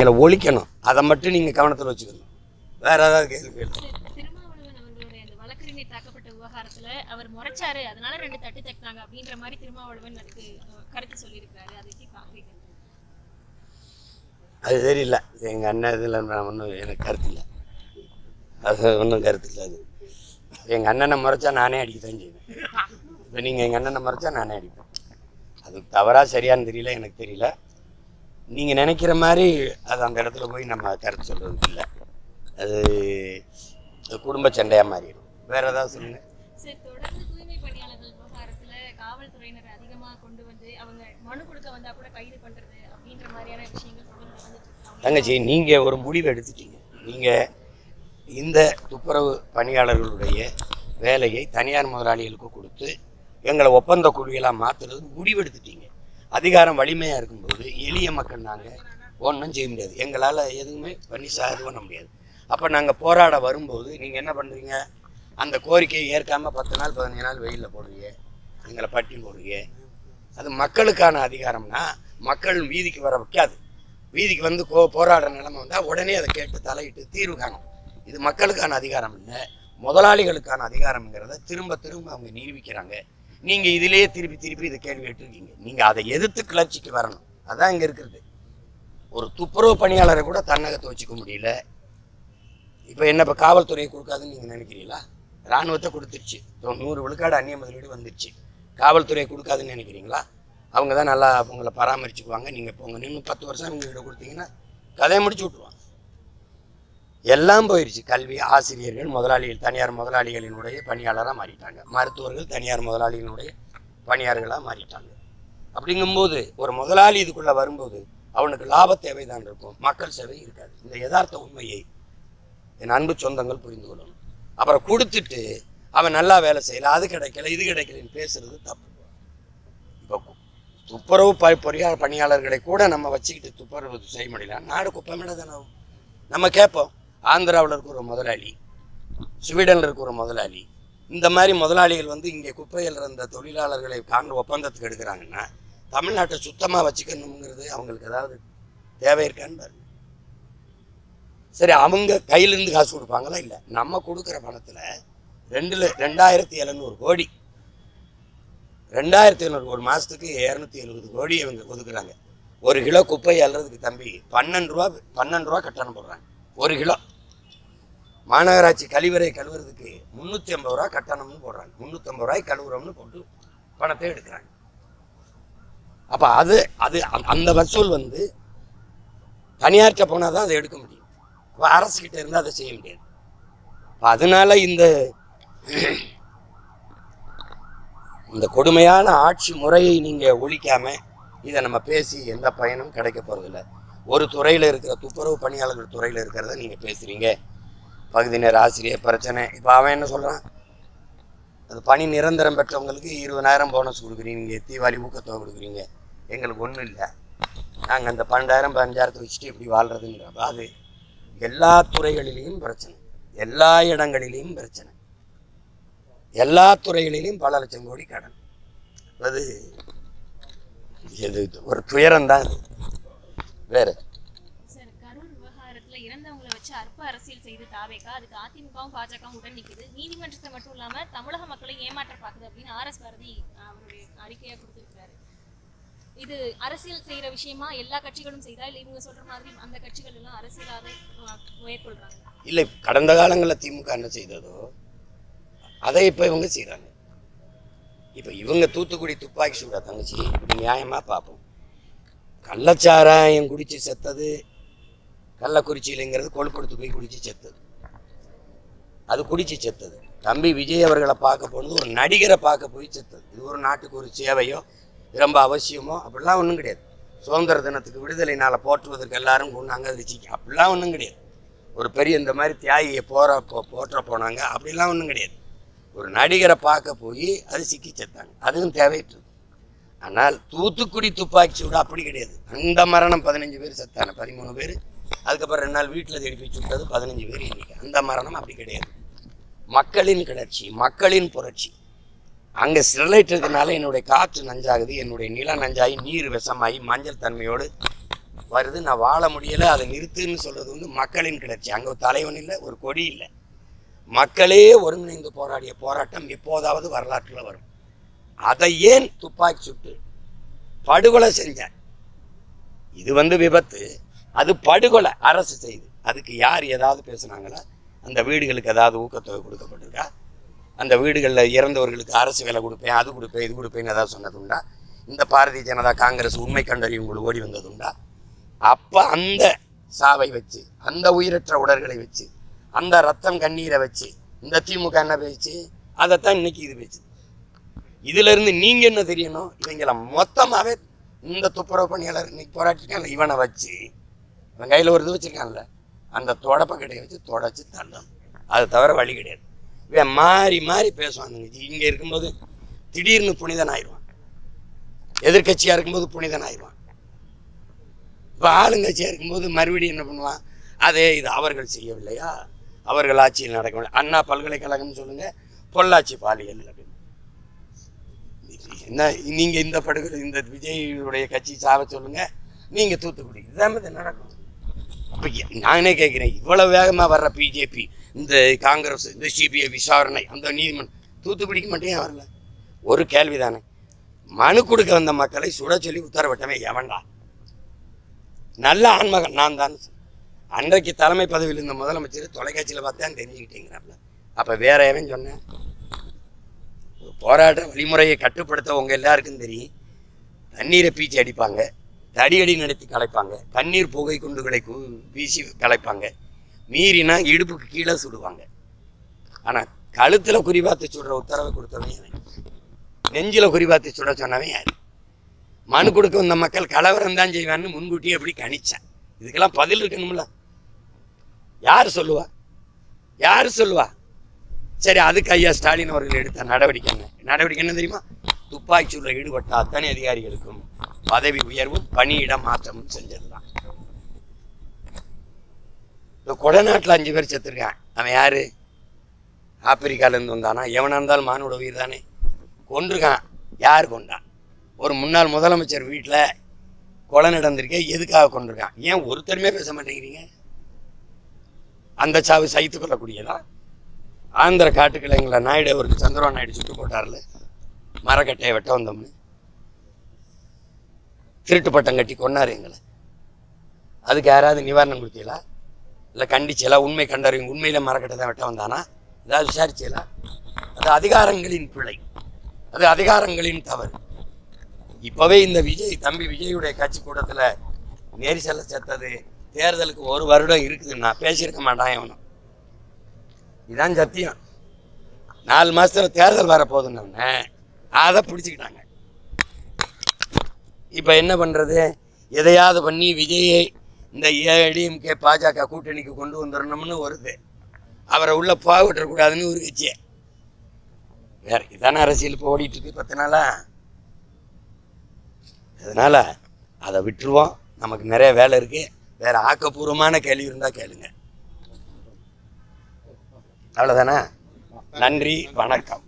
இதில் ஒழிக்கணும். அதை மட்டும் நீங்கள் கவனத்தில் வச்சுக்கணும். வேற ஏதாவது கேள்வி அதை தெரியல. எங்கள் அண்ணன் இதில் நான் ஒன்றும் எனக்கு கருத்து இல்லை. அது ஒன்றும் கருத்து இல்லை அது. எங்கள் அண்ணனை முறைச்சா நானே அடிக்க தான் செய்வேன். இப்போ நீங்கள் எங்கள் அண்ணனை முறைச்சா நானே அடிப்பேன். அது தவறாக சரியான்னு தெரியல எனக்கு தெரியல. நீங்கள் நினைக்கிற மாதிரி அது அந்த இடத்துல போய் நம்ம கருத்து சொல்கிறதுக்கு இல்லை. அது குடும்ப சண்டையாக மாறிடும். வேற ஏதாவது. அவங்க தங்கச்சி நீங்கள் ஒரு முடிவு எடுத்துட்டீங்க. நீங்கள் இந்த துப்புரவு பணியாளர்களுடைய வேலையை தனியார் முதலாளிகளுக்கு கொடுத்து எங்களை ஒப்பந்த குழுவியெல்லாம் மாற்றுறது முடிவு எடுத்துட்டீங்க. அதிகாரம் வலிமையாக இருக்கும்போது எளிய மக்கள் நாங்கள் ஒன்றும் செய்ய முடியாது. எங்களால் எதுவுமே பண்ணி சா இது பண்ண முடியாது. அப்போ நாங்கள் போராட வரும்போது நீங்கள் என்ன பண்ணுறீங்க அந்த கோரிக்கையை ஏற்காமல் பத்து நாள் பதினஞ்சு நாள் வெயிலில் போடுவீங்க எங்களை பட்டி போடுவீங்க அது மக்களுக்கான அதிகாரம்னா மக்கள் வீதிக்கு வர வைக்காது. வீதிக்கு வந்து கோ போராடுற நிலைமை வந்தால் உடனே அதை கேட்டு தலையிட்டு தீர்வு காணும். இது மக்களுக்கான அதிகாரம் இல்லை முதலாளிகளுக்கான அதிகாரம்ங்கிறத திரும்ப திரும்ப அவங்க நிரூபிக்கிறாங்க நீங்கள் இதிலேயே திருப்பி திருப்பி இதை கேள்வி கேட்டிருக்கீங்க. நீங்கள் அதை எதிர்த்து கிளர்ச்சிக்கு வரணும். அதான் இங்கே இருக்கிறது ஒரு துப்புரவு பணியாளரை கூட தன்னகத்தை வச்சுக்க முடியல. இப்போ என்ன இப்போ காவல்துறையை கொடுக்காதுன்னு நீங்கள் நினைக்கிறீங்களா? இராணுவத்தை கொடுத்துருச்சு. நூறு விழுக்காடு அந்நிய முதலீடு வந்துருச்சு. காவல்துறையை கொடுக்காதுன்னு நினைக்கிறீங்களா? அவங்க தான் நல்லா உங்களை பராமரிச்சுக்குவாங்க. நீங்கள் இப்போ உங்கள் நின்று பத்து வருஷம் உங்கள்கிட்ட கொடுத்தீங்கன்னா கதையை முடிச்சு விட்ருவாங்க எல்லாம் போயிடுச்சு கல்வி ஆசிரியர்கள் முதலாளிகள் தனியார் முதலாளிகளினுடைய பணியாளராக மாறிட்டாங்க. மருத்துவர்கள் தனியார் முதலாளிகளுடைய பணியாளர்களாக மாறிட்டாங்க. அப்படிங்கும்போது ஒரு முதலாளி இதுக்குள்ளே வரும்போது அவனுக்கு லாப தேவை தான் இருக்கும். மக்கள் சேவை இருக்காது. இந்த யதார்த்த உண்மையை என் அன்பு சொந்தங்கள் புரிந்து கொள்ளணும். அப்புறம் கொடுத்துட்டு அவன் நல்லா வேலை செய்யலை அது கிடைக்கல இது கிடைக்கலன்னு பேசுறது தப்பு. இப்போ துப்புரவு ப பொறியாளர் பணியாளர்களை கூட நம்ம வச்சுக்கிட்டு துப்புரவு செய்ய முடியல. நாடு குப்பமிட தானே நம்ம கேட்போம். ஆந்திராவில் இருக்க ஒரு முதலாளி ஸ்வீடனில் இருக்க ஒரு முதலாளி இந்த மாதிரி முதலாளிகள் வந்து இங்கே குப்பையில் இருந்த தொழிலாளர்களை காண ஒப்பந்தத்துக்கு எடுக்கிறாங்கன்னா தமிழ்நாட்டை சுத்தமாக வச்சுக்கணுங்கிறது அவங்களுக்கு ஏதாவது தேவை இருக்கான்னு பாருங்க. சரி அவங்க கையிலேருந்து காசு கொடுப்பாங்களா இல்லை? நம்ம கொடுக்குற பணத்தில் ரெண்டுல ரெண்டாயிரத்தி எழுநூறு கோடி ரெண்டாயிரத்தி எழுநூறு ஒரு மாதத்துக்கு இரநூத்தி எழுபது கோடி இவங்க ஒதுக்குறாங்க. ஒரு கிலோ குப்பை அள்ளுறதுக்கு தம்பி பன்னெண்டு ரூபா பன்னெண்டு ரூபா கட்டணம் போடுறாங்க. ஒரு கிலோ. மாநகராட்சி கழிவறை கழுவுறதுக்கு முந்நூற்றி ஐம்பது ரூபா கட்டணம்னு போடுறாங்க. முந்நூற்றம்பது ரூபாய் கழுவுறோம்னு போட்டு பணத்தை எடுக்கிறாங்க. அப்போ அது அது அந்த- அந்த வசூல் வந்து தனியார்கிட்ட போனால் தான் அதை எடுக்க முடியும். அப்போ அரசுக்கிட்ட இருந்தால் அதை செய்ய முடியாது. அப்போ அதனால இந்த இந்த கொடுமையான ஆட்சி முறையை நீங்கள் ஒழிக்காமல் இதை நம்ம பேசி எந்த பயனும் கிடைக்க போகிறதில்ல ஒரு துறையில் இருக்கிற துப்புரவு பணியாளர்கள் துறையில் இருக்கிறத நீங்கள் பேசுகிறீங்க பகுதி நேர ஆசிரியர் பிரச்சனை. இப்போ அவன் என்ன சொல்கிறான் அது பணி நிரந்தரம் பெற்றவங்களுக்கு இருபதாயிரம் போனஸ் கொடுக்குறீங்க. தீபாவளி ஊக்கத்தொகை கொடுக்குறீங்க. எங்களுக்கு ஒன்றும் இல்லை. நாங்கள் அந்த பன்னெண்டாயிரம் பதினஞ்சாயிரத்தை வச்சுட்டு இப்படி வாழ்கிறதுங்கிறப்ப அது எல்லா துறைகளிலையும் பிரச்சனை. எல்லா இடங்களிலையும் பிரச்சனை. எல்லா துறைகளிலும் பல லட்சம் கோடி கடன். அது இது ஒரு துயரம் தான் வேற. இறந்தவங்களை வச்சு அற்ப அரசியல் செய்து தாவேக்கா அதுக்கு அதிமுகவும் பாஜகவும் உடன் நிக்குது. நீதிமன்றத்தை மட்டும் இல்லாம தமிழக மக்களை ஏமாற்ற பாக்குது அப்படின்னு ஆர் எஸ் பாரதி அவருடைய அறிக்கையா கொடுத்திருக்காரு இது அரசியல் செய்யற விஷயமா? எல்லா கட்சிகளும் செய்தா? இல்ல இவங்க சொல்ற மாதிரி அந்த கட்சிகள் எல்லாம் அரசியலாக மேற்கொள்றாங்க? இல்லை கடந்த காலங்களில் திமுக என்ன செய்ததோ அதை இப்போ இவங்க செய்கிறாங்க இப்போ இவங்க தூத்துக்குடி துப்பாக்கி சூடா தங்கச்சி நியாயமாக பார்ப்போம் கள்ளச்சாராயம் குடித்து செத்தது. கள்ளக்குறிச்சியிலங்கிறது கொழுப்படுத்து போய் குடித்து செத்தது. அது குடித்து செத்தது. தம்பி விஜய் அவர்களை பார்க்க போனது ஒரு நடிகரை பார்க்க போய் செத்தது. இது ஒரு நாட்டுக்கு ஒரு சேவையோ ரொம்ப அவசியமோ அப்படிலாம் ஒன்றும் கிடையாது. சுதந்திர தினத்துக்கு விடுதலை நாளை போற்றுவதற்கு எல்லாரும் கொண்டாங்க வச்சுக்க அப்படிலாம் ஒன்றும் கிடையாது. ஒரு பெரிய இந்த மாதிரி தியாகியை போற போ போற்ற போனாங்க அப்படிலாம் ஒன்றும் கிடையாது. ஒரு நடிகரை பார்க்க போய் அது சிக்கி செத்தாங்க. அதுவும் தேவையற்றது. ஆனால் தூத்துக்குடி துப்பாக்கி சூடு அப்படி கிடையாது. அந்த மரணம் பதினஞ்சு பேர் சத்தான பதிமூணு பேர். அதுக்கப்புறம் ரெண்டு நாள் வீட்டில் தேடி போய் சுட்டது பதினஞ்சு பேர் இன்றைக்கி. அந்த மரணம் அப்படி கிடையாது. மக்களின் கிளர்ச்சி மக்களின் புரட்சி. அங்கே ஸ்டெர்லைட் இருக்கிறதுனால என்னுடைய காற்று நஞ்சாகுது என்னுடைய நிலம் நஞ்சாகி நீர் விஷமாகி மஞ்சள் தன்மையோடு வருது. நான் வாழ முடியலை அதை நிறுத்துன்னு சொல்கிறது வந்து மக்களின் கிளர்ச்சி. அங்கே ஒரு தலைவன் இல்லை ஒரு கொடி இல்லை. மக்களே ஒருங்கிணைந்து போராடிய போராட்டம் எப்போதாவது வரலாற்றில் வரும். அதை ஏன் துப்பாக்கி சுட்டு படுகொலை செஞ்ச இது வந்து விபத்து. அது படுகொலை அரசு செய்து. அதுக்கு யார் ஏதாவது பேசுனாங்களா? அந்த வீடுகளுக்கு ஏதாவது ஊக்கத்தொகை கொடுக்கப்பட்டிருக்கா? அந்த வீடுகளில் இறந்தவர்களுக்கு அரசு வேலை கொடுப்பேன் அது கொடுப்பேன் இது கொடுப்பேன்னு ஏதாவது சொன்னதுண்டா இந்த பாரதிய ஜனதா காங்கிரஸ் உண்மை கண்டறியும் உங்களுக்கு ஓடி வந்ததுண்டா அப்போ அந்த சாவை வச்சு அந்த உயிரற்ற உடல்களை வச்சு அந்த ரத்தம் கண்ணீரை வச்சு இந்த திமுக என்ன பேச்சு? அதைத்தான் இன்னைக்கு இது பேச்சு இதுல இருந்து நீங்க என்ன தெரியணும்? இவங்களை மொத்தமாவே இந்த துப்புரவு பணியாளர் இன்னைக்கு போராட்டிருக்காங்க இவனை வச்சு. இவன் கையில் ஒரு இது வச்சிருக்கான்ல அந்த தொடப்பை கடையை வச்சு தொடச்சி தள்ளணும். அது தவிர வழி கிடையாது. இவன் மாறி மாறி பேசுவான் இங்க இருக்கும்போது திடீர்னு புனிதன் ஆயிடுவான். எதிர்க்கட்சியா இருக்கும்போது புனிதன் ஆயிடுவான். இப்போ ஆளுங்கட்சியாக இருக்கும்போது மறுபடியும் என்ன பண்ணுவான்? அதே இது அவர்கள் செய்யவில்லையா? அவர்கள் ஆட்சியில் நடக்க அண்ணா பல்கலைக்கழகம்னு சொல்லுங்க பொள்ளாச்சி பாலியல் அப்படின்னு. என்ன நீங்க இந்த படுகொலை இந்த விஜயுடைய கட்சி சாவ சொல்லுங்க. நீங்க தூத்துக்குடி இதுதான் இது நடக்கும். அப்போ நானே கேட்கிறேன் இவ்வளவு வேகமா வர்ற பிஜேபி இந்த காங்கிரஸ் இந்த சிபிஐ விசாரணை அந்த நீதிமன்றம் தூத்துக்குடிக்கு மட்டும் ஏன் வரல? ஒரு கேள்விதானே. மனு கொடுக்க வந்த மக்களை சுட சொல்லி உத்தரவிட்டவன் எவன்டா? நல்ல ஆண்மகன் நான் தான். அன்றைக்கு தலைமை பதவியில் இருந்த முதலமைச்சர் தொலைக்காட்சியில் பார்த்தேன் தெரிஞ்சுக்கிட்டேங்கிறாப்ல. அப்போ வேற எவன் சொன்னேன் போராட்ட வழிமுறையை கட்டுப்படுத்த உங்கள் எல்லாருக்கும் தெரியும். தண்ணீரை பீச்சி அடிப்பாங்க. தடியடி நடத்தி கலைப்பாங்க. கண்ணீர் புகை குண்டுகளை வீசி கலைப்பாங்க. மீறினா இடுப்புக்கு கீழே சுடுவாங்க. ஆனால் கழுத்தில் குறிபாத்து சுடுற உத்தரவை கொடுத்தவன் எவன் நெஞ்சில் குறிபாத்து சுட சொன்னவன் யாரு? மனு கொடுக்க வந்த மக்கள் கலவரம் தான் செய்வான்னு முன்கூட்டியே எப்படி கணிச்சேன். இதுக்கெல்லாம் பதில் இருக்கணும்ல. யார் சொல்லுவா? யார் சொல்லுவா? சரி அதுக்கு ஐயா ஸ்டாலின் அவர்கள் எடுத்த நடவடிக்கை என்ன? நடவடிக்கை என்ன தெரியுமா? துப்பாக்கி சூழலில் ஈடுபட்ட அத்தனை அதிகாரிகளுக்கும் பதவி உயர்வும் பணியிட மாற்றமும் செஞ்சிடலாம் இந்த கொடநாட்டில் அஞ்சு பேர் செத்துருக்கான் அவன் யாரு? ஆப்பிரிக்காலேருந்து வந்தானா? எவனாக இருந்தாலும் மானோட உயிர் தானே. கொண்டிருக்கான் யார் கொண்டான் ஒரு முன்னாள் முதலமைச்சர் வீட்டில் கொலை நடந்திருக்கே எதுக்காக கொண்டிருக்கான் ஏன் ஒருத்தருமே பேச மாட்டேங்கிறீங்க? அந்த சாவு சைத்து கொள்ளக்கூடியதா? ஆந்திர காட்டுக்களை எங்களை நாயுடு அவருக்கு சந்திரபாபு நாயுடு சுட்டு போட்டார்ல. மரக்கட்டையை வெட்ட வந்தோம்னு. திருட்டு பட்டம் கட்டி கொண்டார் எங்களை. அதுக்கு யாராவது நிவாரணம் கொடுத்தீங்களா? இல்லை கண்டிச்சலா உண்மை கண்டறியும் உண்மையில் மரக்கட்டை தான் வெட்ட வந்தானா? ஏதாவது விசாரிச்சீங்களா? அது அதிகாரங்களின் பிழை. அது அதிகாரங்களின் தவறு. இப்போவே இந்த விஜய் தம்பி விஜயுடைய கட்சி கூட்டத்தில் நெரிசலை செத்தது. தேர்தலுக்கு ஒரு வருடம் இருக்குதுன்னா பேசியிருக்க மாட்டான் இவனும் இதான் சத்தியம். நாலு மாதத்தில் தேர்தல் வரப்போகுதுன்னு அதை பிடிச்சிக்கிட்டாங்க. இப்போ என்ன பண்ணுறது எதையாவது பண்ணி விஜயை இந்த ஏடிஎம்கே பாஜக கூட்டணிக்கு கொண்டு வந்துடணும்னு வருது. அவரை உள்ளே போக விட்டுறக்கூடாதுன்னு ஒரு கட்சியை. வேற இதான அரசியல் இப்போ ஓடிட்டு இருக்கு பத்து நாளா அதை விட்டுருவோம். நமக்கு நிறைய வேலை இருக்குது வேறு ஆக்கப்பூர்வமான கேள்வி இருந்தால் கேளுங்கள் அவ்வளோதானே நன்றி வணக்கம்.